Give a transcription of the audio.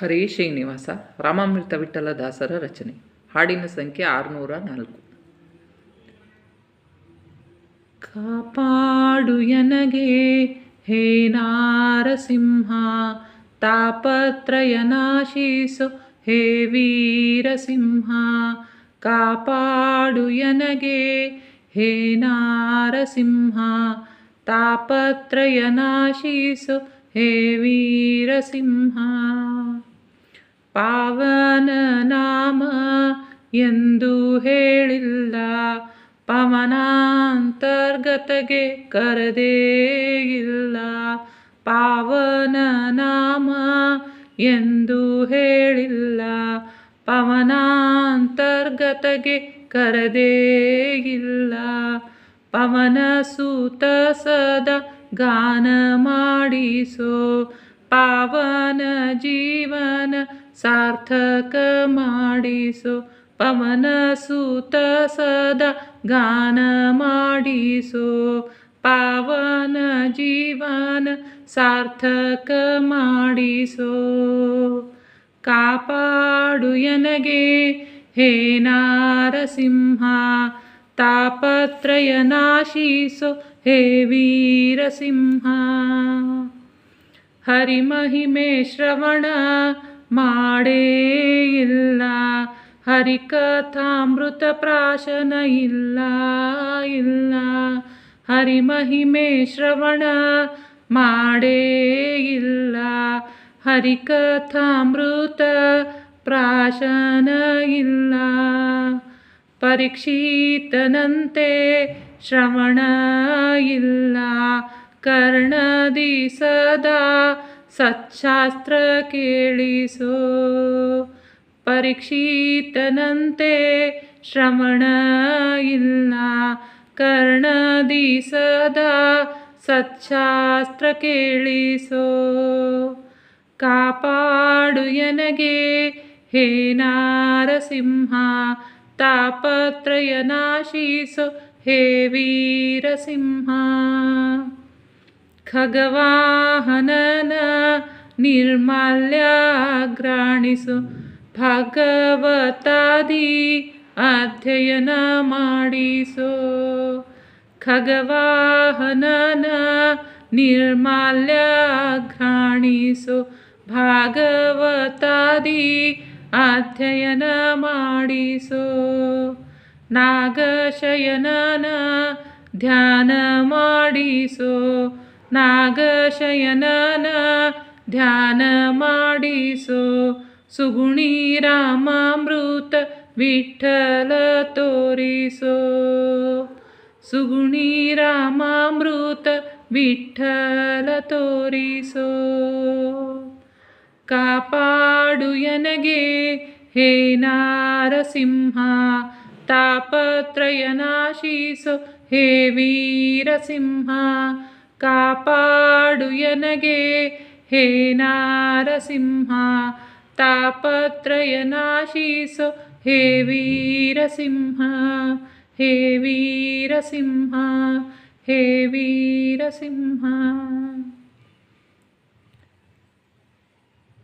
ಹರೇ ಶ್ರೀನಿವಾಸ, ರಾಮಾಮೃತ ವಿಠಲ ದಾಸರ ರಚನೆ. ಹಾಡಿನ ಸಂಖ್ಯೆ ಆರುನೂರ ನಾಲ್ಕು. ಕಾಪಾಡು ಎನಗೆ, ಹೇ ನಾರಸಿಂಹ, ತಾಪತ್ರಯ ನಾಶಿಸು, ಹೇ ವೀರಸಿಂಹ. ಕಾಪಾಡು ಎನಗೆ, ಹೇ ನಾರಸಿಂಹ, ತಾಪತ್ರಯ ನಾಶಿಸು, ಹೇ ವೀರಸಿಂಹ. ಪಾವನ ನಾಮ ಎಂದು ಹೇಳಿಲ್ಲ. ಪವನಾಂತರ್ಗತಗೆ ಕರೆದೇ ಇಲ್ಲ. ಪಾವನ ನಾಮ ಎಂದು ಹೇಳಿಲ್ಲ. ಪವನಾಂತರ್ಗತಗೆ ಕರೆದೇ ಇಲ್ಲ. ಪವನ ಸೂತ ಸದ ಗಾನ ಮಾಡಿಸೋ. ಪಾವನ ಜೀವನ ಸಾರ್ಥಕ ಮಾಡಿಸೋ ಪವನ ಸೂತ ಸದಾ ಗಾನ ಮಾಡಿಸೋ ಪಾವನ ಜೀವನ ಸಾರ್ಥಕ ಮಾಡಿಸೋ ಕಾಪಾಡು ಎನಗೆ ಹೇ ನಾರಸಿಂಹ ತಾಪತ್ರಯ ನಾಶಿಸೋ ಹೇ ವೀರಸಿಂಹ ಹರಿಮಹಿಮೆ ಶ್ರವಣ ಮಾಡೇ ಇಲ್ಲ. ಹರಿಕಥಾಮೃತ ಪ್ರಾಶನ ಇಲ್ಲ ಇಲ್ಲ. ಹರಿಮಹಿಮೆ ಶ್ರವಣ ಮಾಡೇ ಇಲ್ಲ. ಹರಿಕಥಾಮೃತ ಪ್ರಾಶನ ಇಲ್ಲ. ಪರೀಕ್ಷಿತನಂತೆ ಶ್ರವಣ ಇಲ್ಲ. ಕರ್ಣದಿ ಸದಾ ಸಚ್ಚಾಸ್ತ್ರ ಕೇಳಿಸೋ ಪರೀಕ್ಷಿತನಂತೆ ಶ್ರವಣ ಇಲ್ಲ ಕರ್ಣದಿ ಸದಾ ಸಚ್ಚಾಸ್ತ್ರ ಕೇಳಿಸೋ ಕಾಪಾಡು ಎನಗೆ ಹೇ ನಾರಸಿಂಹ ತಾಪತ್ರಯ ನಾಶಿಸೋ ಹೇ ವೀರಸಿಂಹ ಖಗವಾಹನನ ನಿರ್ಮಾಲ್ಯ ಗ್ರಾಣಿಸು ಭಗವತಾದಿ ಅಧ್ಯಯನ ಮಾಡಿಸೋ. ಖಗವಾಹನನ ನಿರ್ಮಾಲ್ಯ ಘ್ರಾಣಿಸೋ ಭಾಗವತಾದಿ ಅಧ್ಯಯನ ಮಾಡಿಸೋ. ನಾಗಶಯನನ ಧ್ಯಾನ ಮಾಡಿಸೋ. ನಾಗಶಯನನ ಧ್ಯಾನ ಮಾಡಿಸೋ. ಸುಗುಣಿ ರಾಮಾಮೃತ ವಿಠಲ ತೋರಿಸೋ. ಸುಗುಣಿ ರಾಮಾಮೃತ ವಿಠಲ ತೋರಿಸೋ. ಕಾಪಾಡು ಎನಗೆ ಹೇ ನಾರಸಿಂಹ. ತಾಪತ್ರಯ ನಾಶಿಸೋ ಹೇ ವೀರಸಿಂಹ. ಕಾಪಾಡು ಎನಗೆ हे नारसिंहा तापत्रयनाशीस हे वीरसिंह हे वीरसिंह हे वीरसिंह।